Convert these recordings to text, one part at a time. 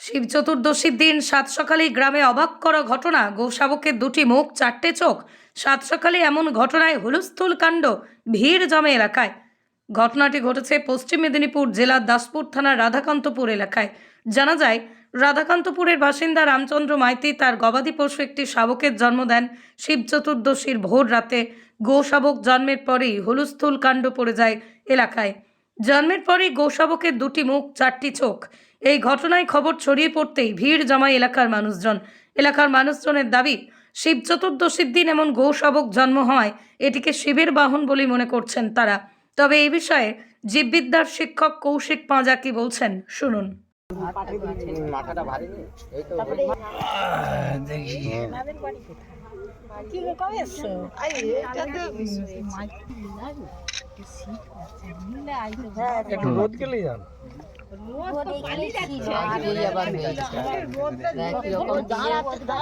শিব চতুর্দশীর দিন সাত সকালে গ্রামে অবাক করা ঘটনা। গোশাবকের দুটি মুখ, চারটে চোখ। সাত সকালে এমন ঘটনায় হুলস্থুল কাণ্ড, ভিড় জমে এলাকায়। ঘটনাটি ঘটেছে পশ্চিম মেদিনীপুর জেলার দাসপুর থানার রাধাকান্তপুর এলাকায়। জানা যায়, রাধাকান্তপুরের বাসিন্দা রামচন্দ্র মাইতি তার গবাদি পশু একটি শাবকের জন্ম দেন শিব চতুর্দশীর ভোর রাতে। গো শাবক জন্মের পরেই হুলস্থুল কাণ্ড পড়ে যায় এলাকায়। জন্মের পরেই গোশাবকের দুটি মুখ চারটি চোখ। এই ঘটনায় খবর ছড়িয়ে পড়তেই ভিড় জমায় এলাকার মানুষজন। এলাকার মানুষজনের দাবি শিব চতুর্দশীর দিন এমন গোশাবক জন্ম হয় এটিকে শিবের বাহন বলে মনে করছেন তারা। তবে এই বিষয়ে জীববিদ্যার শিক্ষক কৌশিক পাঁজা কি বলছেন শুনুন।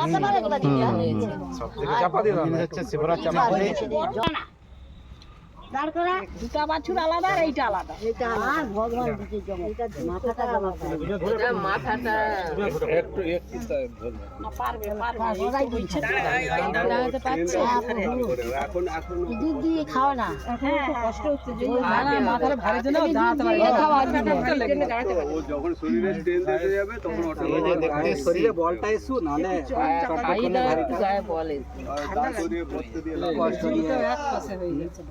মাথাটা ভারী নেই এই তো একটু রোদ গেলে যান চাপা দিয়ে দাও হচ্ছে শিবরাজ চাপা দিয়ে দুটা বাছুর আলাদা। আর এইটা আলাদা একটু একটু না পারবে পারবে। বলছে তো। দুধ দিয়ে খাও না। কষ্ট হচ্ছে যে না না মাথার ভারী জন্য দাঁড়াতে পারে এই যে দেখতে শরীরে বলটা এসু নালে গায়ে বলে। কষ্ট দিয়ে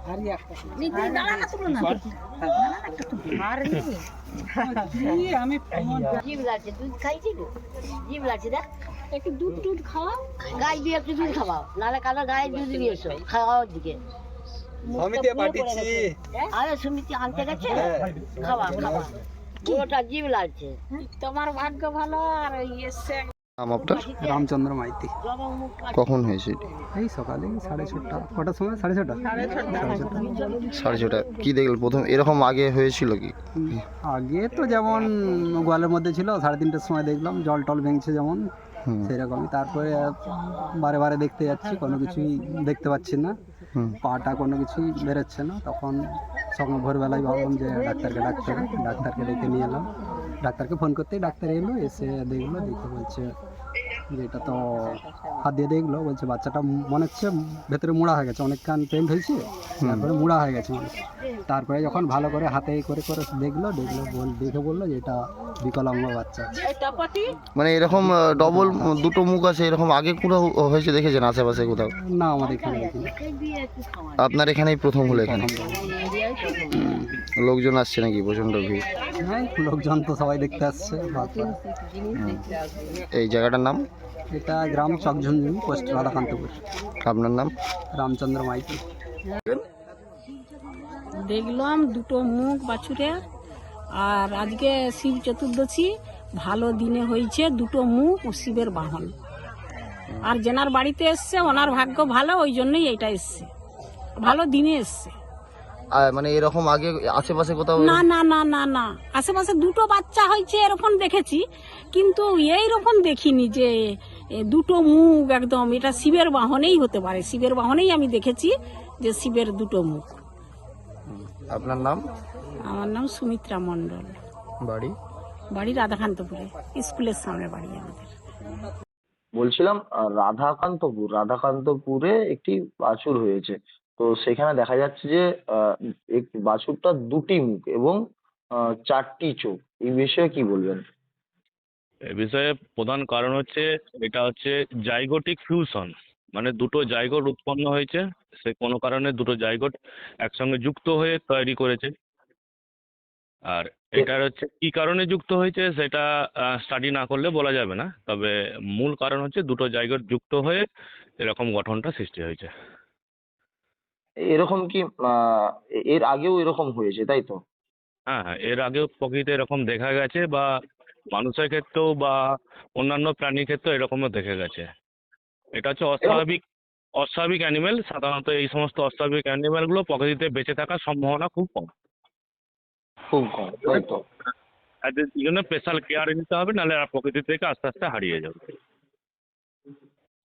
ভারী একটা আমি জিভ লাগছে দুধ খাইছি গো জিভ লাগছে দেখ একটু দুধ টুধ খাওয়া গায়ে দিয়ে একটু দুধ খাওয়াও নাহলে কারও গায়ে দুধ নিয়ে এসো খাওয়ার দিকে সমিতি পাঠিয়েছি। আরে সুমিতি আনতে গেছে? খাওয়া খাওয়া। ওটা জিভ লাগছে। তোমার ভাগ্য ভালো আর এসছে নাম আপনার? রামচন্দ্র মাইতি। কখন হয়েছে এটি? এই সকালে সাড়ে ছটা কটার সময়? সাড়ে ছটা? সাড়ে ছটা। সাড়ে ছটা। কি দেখলেন? প্রথম এরকম আগে হয়েছিল কি? আগে তো যেমন গোয়ালের মধ্যে ছিল সাড়ে তিনটের সময় দেখলাম জল টল ভেঙছে যেমন সেরকমই। তারপরে বারে বারে দেখতে যাচ্ছি কোনো কিছুই দেখতে পাচ্ছি না। পাটা কোনো কিছুই বেরোচ্ছে না। তখন সকাল ভোরবেলায় ভাবলাম যে ডাক্তারকে ডাকতে হবে। ডাক্তারকে ডেকে নিয়ে এলাম। ডাক্তারকে ফোন করতেই ডাক্তার এলো এসে দেখল দেখে বলছে যে এটা তো হাত দিয়ে দেখল বলছে বাচ্চাটা মনে হচ্ছে ভেতরে মোড়া হয়ে গেছে অনেকক্ষণ পেন্ট হয়েছে। তারপরে মোড়া হয়ে গেছে তারপরে যখন ভালো করে হাতে করে করে দেখল দেখল বল দেখে বলল যে এটা বিকলাঙ্গ বাচ্চা। মানে এরকম ডবল দুটো মুখ আছে এরকম আগে কোথাও হয়েছে দেখেছেন আশেপাশে কোথাও? না আমাদের এখানে আপনার এখানেই প্রথম হলো এখানে? লোকজন আসছে নাকি? প্রচণ্ড ভিড়। হ্যাঁ লোকজন তো সবাই দেখতে আসছে এই জায়গাটার নাম? এটা গ্রাম পোস্ট রাধাকান্তপুর। আপনার নাম? রামচন্দ্র মাইতি। দেখলাম দুটো মুখ বাছুরের আর আজকে শিব চতুর্দশী ভালো দিনে হয়েছে দুটো মুখ ও শিবের বাহন। আর যেনার বাড়িতে এসছে ওনার ভাগ্য ভালো ওই জন্যই এটা এসছে। ভালো দিনে এসছে। মানে এরকম আগে আশেপাশে কোথাও না না না না না। আশেপাশে দুটো বাচ্চা হয়েছে এরকম দেখেছি। কিন্তু এইরকম দেখিনি যে দুটো মুখ একদম এটা শিবের বাহনেই হতে পারে। শিবের বাহনেই আমি দেখেছি যে শিবের দুটো মুখ। আপনার নাম? আমার নাম সুমিত্রা মণ্ডল। বাড়ি? বাড়ি রাধাকান্তপুরে স্কুলের সামনে বাড়ি আমাদের। বলছিলাম রাধাকান্তপুর রাধাকান্তপুরে একটি বাছুর হয়েছে। তো সেখানে দেখা যাচ্ছে যে বাছুরটার দুটি মুখ এবং চারটি চোখ। এই বিষয়ে কি বলবেন? এ বিষয়ে প্রধান কারণ হচ্ছে এটা হচ্ছে জাইগোটিক ফিউশন। মানে দুটো জাইগোট উৎপন্ন হয়েছে সে কোনো কারণে দুটো জাইগোট একসঙ্গে যুক্ত হয়ে তৈরি করেছে। আর এটার হচ্ছে কি কারণে যুক্ত হয়েছে সেটা স্টাডি না করলে বলা যাবে না। তবে মূল কারণ হচ্ছে দুটো জাইগোট যুক্ত হয়ে এরকম গঠনটা সৃষ্টি হয়েছে। এরকম কি এর আগেও এরকম হয়েছে তাই তো? হ্যাঁ হ্যাঁ এর আগেও প্রকৃতিতে এরকম দেখা গেছে বা মানুষের ক্ষেত্রেও বা অন্যান্য প্রাণীর ক্ষেত্রেও এরকমও দেখে গেছে। এটা হচ্ছে অস্বাভাবিক অস্বাভাবিক অ্যানিমেল সাধারণত এই সমস্ত অস্বাভাবিক অ্যানিমেলগুলো প্রকৃতিতে বেঁচে থাকার সম্ভাবনা খুব কম। খুব কম তাই তো? এদের জন্য স্পেশাল কেয়ার নিতে হবে নাহলে প্রকৃতি থেকে আস্তে আস্তে হারিয়ে যাবে।